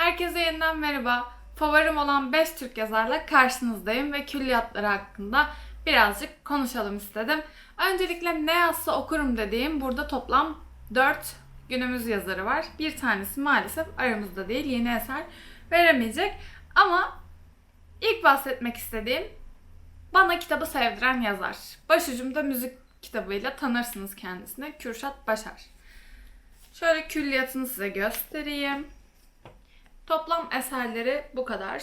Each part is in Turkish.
Herkese yeniden merhaba. Favorim olan 5 Türk yazarla karşınızdayım ve külliyatları hakkında birazcık konuşalım istedim. Öncelikle ne yazsa okurum dediğim burada toplam 4 günümüz yazarı var. Bir tanesi maalesef aramızda değil, yeni eser veremeyecek. Ama ilk bahsetmek istediğim bana kitabı sevdiren yazar. Başucumda müzik kitabıyla tanırsınız kendisini. Kürşat Başar. Şöyle külliyatını size göstereyim. Toplam eserleri bu kadar.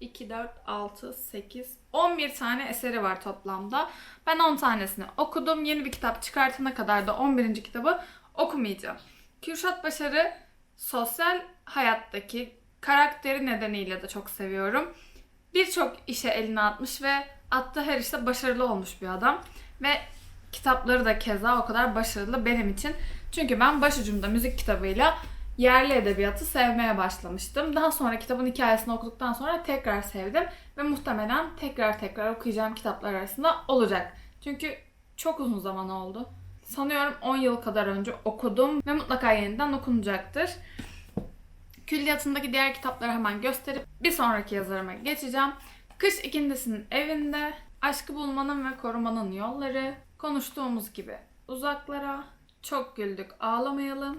2, 4, 6, 8, 11 tane eseri var toplamda. Ben 10 tanesini okudum. Yeni bir kitap çıkartana kadar da 11. kitabı okumayacağım. Kürşat Başar'ı sosyal hayattaki karakteri nedeniyle de çok seviyorum. Birçok işe eline atmış ve attığı her işte başarılı olmuş bir adam. Ve kitapları da keza o kadar başarılı benim için. Çünkü ben başucumda müzik kitabıyla yerli edebiyatı sevmeye başlamıştım. Daha sonra kitabın hikayesini okuduktan sonra tekrar sevdim ve muhtemelen tekrar tekrar okuyacağım kitaplar arasında olacak. Çünkü çok uzun zaman oldu. Sanıyorum 10 yıl kadar önce okudum ve mutlaka yeniden okunacaktır. Külliyatındaki diğer kitapları hemen gösterip bir sonraki yazarıma geçeceğim. Kış ikindisinin evinde, aşkı bulmanın ve korumanın yolları, konuştuğumuz gibi uzaklara, çok güldük ağlamayalım,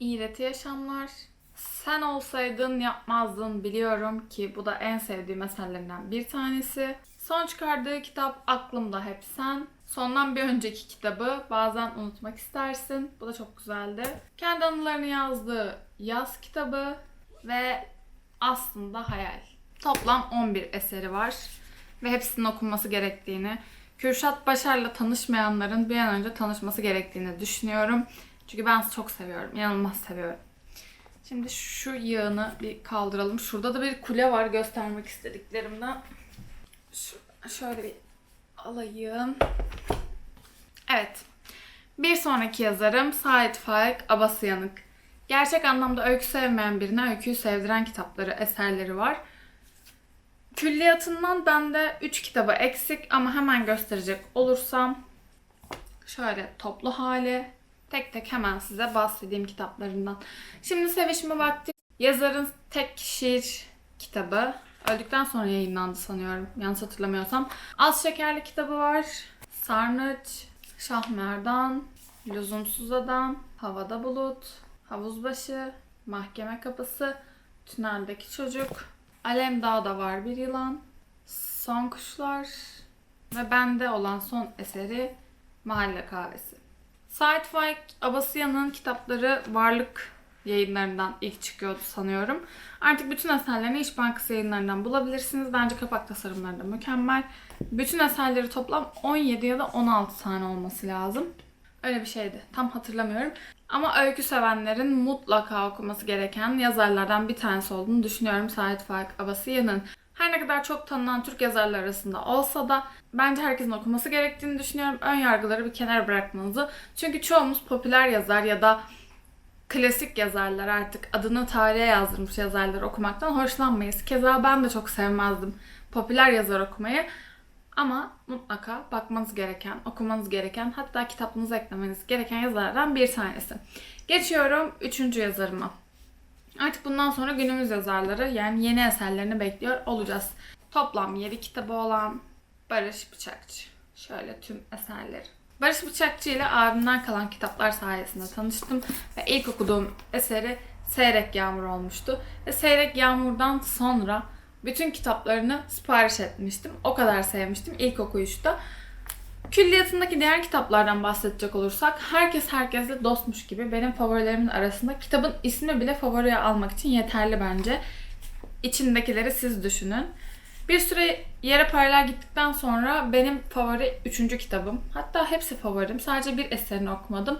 İğreti yaşamlar. Sen olsaydın yapmazdın biliyorum ki bu da en sevdiğim eserlerinden bir tanesi. Son çıkardığı kitap Aklımda Hep Sen. Sondan bir önceki kitabı Bazen Unutmak istersin. Bu da çok güzeldi. Kendi anılarını yazdığı Yaz kitabı ve Aslında Hayal. Toplam 11 eseri var ve hepsinin okunması gerektiğini, Kürşat Başar'la tanışmayanların bir an önce tanışması gerektiğini düşünüyorum. Çünkü ben çok seviyorum. inanılmaz seviyorum. Şimdi şu yığını bir kaldıralım. Şurada da bir kule var göstermek istediklerimden. Şu, şöyle bir alayım. Evet. Bir sonraki yazarım Sait Faik Abasıyanık. Gerçek anlamda öykü sevmeyen birine öyküyü sevdiren kitapları, eserleri var. Külliyatından bende 3 kitabı eksik ama hemen gösterecek olursam şöyle toplu hali, tek tek hemen size bahsedeyim kitaplarından. Şimdi Sevişme Vakti yazarın tek şiir kitabı. Öldükten sonra yayınlandı sanıyorum. Yanlış hatırlamıyorsam. Az Şekerli kitabı var. Sarnıç, Şahmerdan, Lüzumsuz Adam, Havada Bulut, Havuzbaşı, Mahkeme Kapısı, Tüneldeki Çocuk, Alem Dağda Var Bir Yılan, Son Kuşlar ve bende olan son eseri Mahalle Kahvesi. Faik Abasıyan'ın kitapları Varlık yayınlarından ilk çıkıyordu sanıyorum. Artık bütün eserlerini İş Bankası yayınlarından bulabilirsiniz. Bence kapak tasarımları da mükemmel. Bütün eserleri toplam 17 ya da 16 tane olması lazım. Öyle bir şeydi. Tam hatırlamıyorum. Ama öykü sevenlerin mutlaka okuması gereken yazarlardan bir tanesi olduğunu düşünüyorum Sait Faik Abasıyan'ın. Her ne kadar çok tanınan Türk yazarlar arasında olsa da bence herkesin okuması gerektiğini düşünüyorum. Ön yargıları bir kenara bırakmanızı. Çünkü çoğumuz popüler yazar ya da klasik yazarlar artık adını tarihe yazdırmış yazarları okumaktan hoşlanmayız. Keza ben de çok sevmezdim popüler yazar okumayı. Ama mutlaka bakmanız gereken, okumanız gereken, hatta kitabınıza eklemeniz gereken yazarlardan bir tanesi. Geçiyorum üçüncü yazarıma. Artık bundan sonra günümüz yazarları yani yeni eserlerini bekliyor olacağız. Toplam 7 kitabı olan Barış Bıçakçı. Şöyle tüm eserleri. Barış Bıçakçı ile abimden kalan kitaplar sayesinde tanıştım ve ilk okuduğum eseri Seyrek Yağmur olmuştu. Ve Seyrek Yağmur'dan sonra bütün kitaplarını sipariş etmiştim. O kadar sevmiştim ilk okuyuşta. Külliyatındaki diğer kitaplardan bahsedecek olursak herkes herkesle dostmuş gibi benim favorilerimin arasında kitabın ismi bile favoriye almak için yeterli bence. İçindekileri siz düşünün. Bir süre yere paralel gittikten sonra benim favori üçüncü kitabım. Hatta hepsi favorim. Sadece bir eserini okumadım.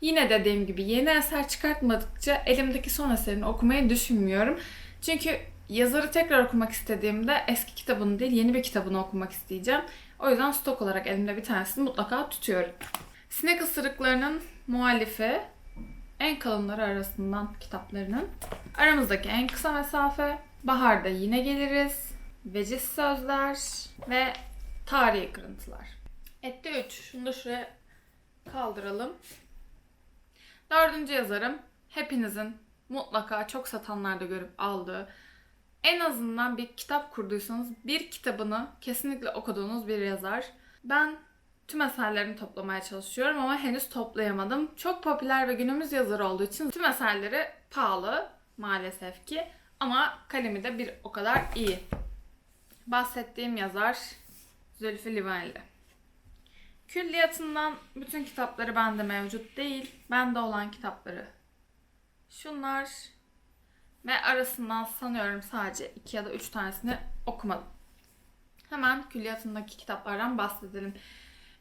Yine dediğim gibi yeni eser çıkartmadıkça elimdeki son eserini okumayı düşünmüyorum. Çünkü yazarı tekrar okumak istediğimde eski kitabını değil yeni bir kitabını okumak isteyeceğim. O yüzden stok olarak elimde bir tanesini mutlaka tutuyorum. Sinek ısırıklarının muallifi en kalınları arasından kitaplarının. Aramızdaki en kısa mesafe. Baharda yine geliriz. Veciz sözler ve tarihi kırıntılar. Etti 3. Şunu da şuraya kaldıralım. Dördüncü yazarım. Hepinizin mutlaka çok satanlarda görüp aldığı en azından bir kitap kurduysanız bir kitabını kesinlikle okuduğunuz bir yazar. Ben tüm eserlerini toplamaya çalışıyorum ama henüz toplayamadım. Çok popüler ve günümüz yazarı olduğu için tüm eserleri pahalı maalesef ki ama kalemi de bir o kadar iyi. Bahsettiğim yazar Zülfü Livaneli. Külliyatından bütün kitapları bende mevcut değil. Bende olan kitapları şunlar ve arasından sanıyorum sadece iki ya da üç tanesini okumadım. Hemen külliyatındaki kitaplardan bahsedelim.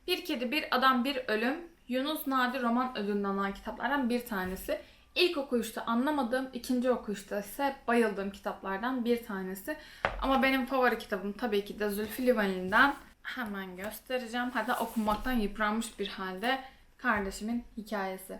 Bir Kedi, Bir Adam, Bir Ölüm, Yunus Nadi roman ödülünden alan kitaplardan bir tanesi. İlk okuyuşta anlamadığım, ikinci okuyuşta ise bayıldığım kitaplardan bir tanesi. Ama benim favori kitabım tabii ki de Zülfü Livaneli'den. Hemen göstereceğim. Hatta okunmaktan yıpranmış bir halde kardeşimin hikayesi.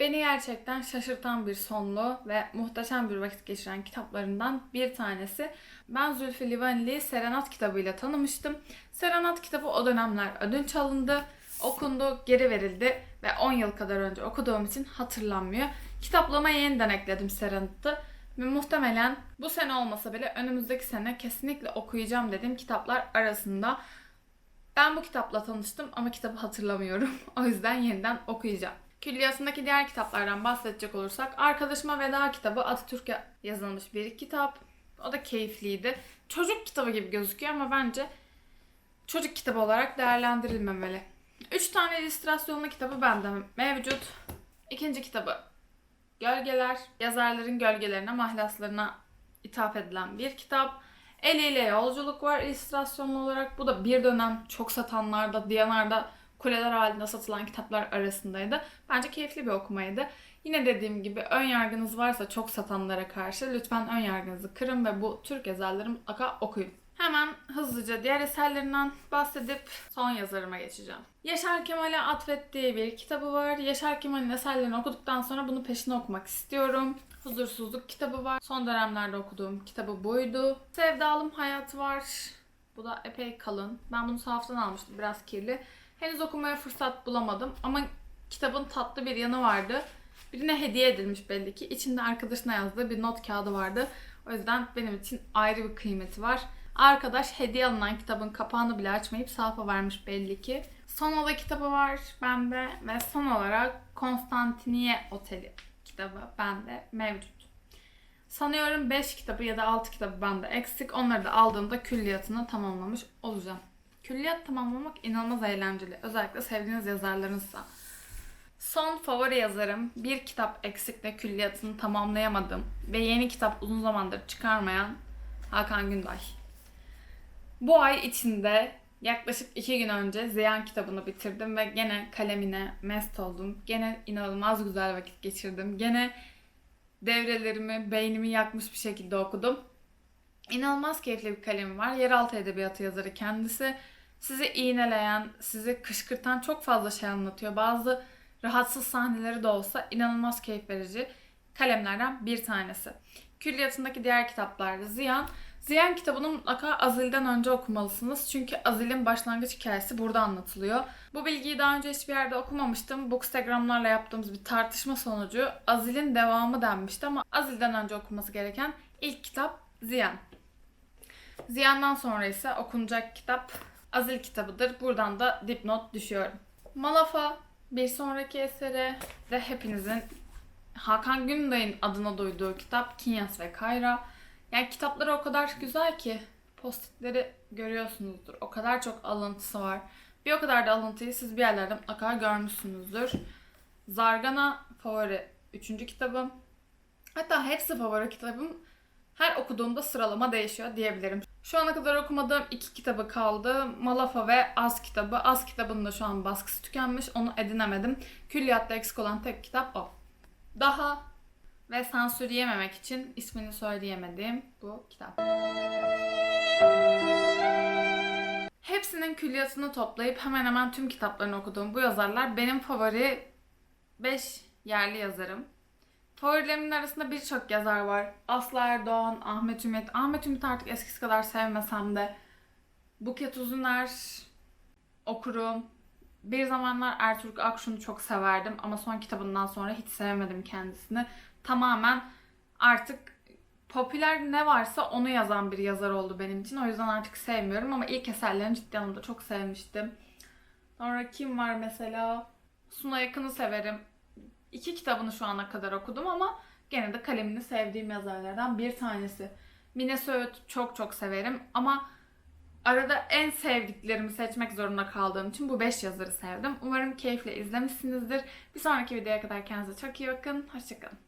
Beni gerçekten şaşırtan bir sonlu ve muhteşem bir vakit geçiren kitaplarından bir tanesi. Ben Zülfü Livaneli'yi Serenat kitabıyla tanımıştım. Serenat kitabı o dönemler ödünç alındı, okundu, geri verildi ve 10 yıl kadar önce okuduğum için hatırlanmıyor. Kitaplığıma yeniden ekledim Serenat'ı ve muhtemelen bu sene olmasa bile önümüzdeki sene kesinlikle okuyacağım dediğim kitaplar arasında. Ben bu kitapla tanıştım ama kitabı hatırlamıyorum. o yüzden yeniden okuyacağım. Külliyatındaki diğer kitaplardan bahsedecek olursak Arkadaşıma Veda kitabı Atatürk'e yazılmış bir kitap. O da keyifliydi. Çocuk kitabı gibi gözüküyor ama bence çocuk kitabı olarak değerlendirilmemeli. Üç tane illüstrasyonlu kitabı bende mevcut. İkinci kitabı Gölgeler. Yazarların gölgelerine, mahlaslarına ithaf edilen bir kitap. Eliyle Yolculuk var illüstrasyonlu olarak. Bu da bir dönem çok satanlarda, Diyanar'da kuleler halinde satılan kitaplar arasındaydı. Bence keyifli bir okumaydı. Yine dediğim gibi ön yargınız varsa çok satanlara karşı lütfen ön yargınızı kırın ve bu Türk yazarları mutlaka okuyun. Hemen hızlıca diğer eserlerinden bahsedip son yazarıma geçeceğim. Yaşar Kemal'e atfettiği bir kitabı var. Yaşar Kemal'in eserlerini okuduktan sonra bunu peşine okumak istiyorum. Huzursuzluk kitabı var. Son dönemlerde okuduğum kitabı buydu. Sevdalım Hayat var. Bu da epey kalın. Ben bunu sahaftan almıştım. Biraz kirli. Henüz okumaya fırsat bulamadım ama kitabın tatlı bir yanı vardı. Birine hediye edilmiş belli ki. İçinde arkadaşına yazdığı bir not kağıdı vardı. O yüzden benim için ayrı bir kıymeti var. Arkadaş hediye alınan kitabın kapağını bile açmayıp safa vermiş belli ki. Son oda kitabı var bende ve son olarak Konstantiniye Oteli kitabı bende mevcut. Sanıyorum 5 kitabı ya da 6 kitabı bende eksik. Onları da aldığımda külliyatını tamamlamış olacağım. Külliyat tamamlamak inanılmaz eğlenceli. Özellikle sevdiğiniz yazarlarınızsa. Son favori yazarım bir kitap eksikle külliyatını tamamlayamadım ve yeni kitap uzun zamandır çıkarmayan Hakan Günday. Bu ay içinde yaklaşık iki gün önce Ziyan kitabını bitirdim ve gene kalemine mest oldum. Gene inanılmaz güzel vakit geçirdim. Gene devrelerimi, beynimi yakmış bir şekilde okudum. İnanılmaz keyifli bir kalemi var. Yeraltı edebiyatı yazarı kendisi. Sizi iğneleyen, sizi kışkırtan çok fazla şey anlatıyor. Bazı rahatsız sahneleri de olsa inanılmaz keyif verici kalemlerden bir tanesi. Külliyatındaki diğer kitaplarda Ziyan. Ziyan kitabını mutlaka Azil'den önce okumalısınız. Çünkü Azil'in başlangıç hikayesi burada anlatılıyor. Bu bilgiyi daha önce hiçbir yerde okumamıştım. Bookstagram'larla yaptığımız bir tartışma sonucu Azil'in devamı denmişti ama Azil'den önce okunması gereken ilk kitap Ziyan. Ziyan'dan sonra ise okunacak kitap Azil kitabıdır. Buradan da dipnot düşüyorum. Malafa bir sonraki eseri de hepinizin Hakan Günday'ın adına duyduğu kitap Kinyas ve Kayra. Yani kitapları o kadar güzel ki postitleri görüyorsunuzdur. O kadar çok alıntısı var. Bir o kadar da alıntıyı siz bir yerlerde mutlaka görmüşsünüzdür. Zargana favori üçüncü kitabım. Hatta hepsi favori kitabım. Her okuduğumda sıralama değişiyor diyebilirim. Şu ana kadar okumadığım iki kitabı kaldı. Malafa ve Az kitabı. Az kitabının da şu an baskısı tükenmiş. Onu edinemedim. Külliyatta eksik olan tek kitap o. Daha ve sansür yememek için ismini söyleyemediğim bu kitap. Hepsinin külliyatını toplayıp hemen hemen tüm kitaplarını okuduğum bu yazarlar benim favori 5 yerli yazarım. Favorilerimin arasında birçok yazar var. Aslı Erdoğan, Ahmet Ümit. Ahmet Ümit artık eskisi kadar sevmesem de Buket Uzuner okurum. Bir zamanlar Ertuğrul Akşun'u çok severdim ama son kitabından sonra hiç sevmedim kendisini. tamamen artık popüler ne varsa onu yazan bir yazar oldu benim için. O yüzden artık sevmiyorum ama ilk eserlerini ciddi anlamda çok sevmiştim. Sonra kim var mesela? Suna Yakın'ı severim. İki kitabını şu ana kadar okudum ama gene de kalemini sevdiğim yazarlardan bir tanesi. Mine Söğüt çok çok severim ama arada en sevdiklerimi seçmek zorunda kaldığım için bu 5 yazarı sevdim. Umarım keyifle izlemişsinizdir. Bir sonraki videoya kadar kendinize çok iyi bakın. Hoşçakalın.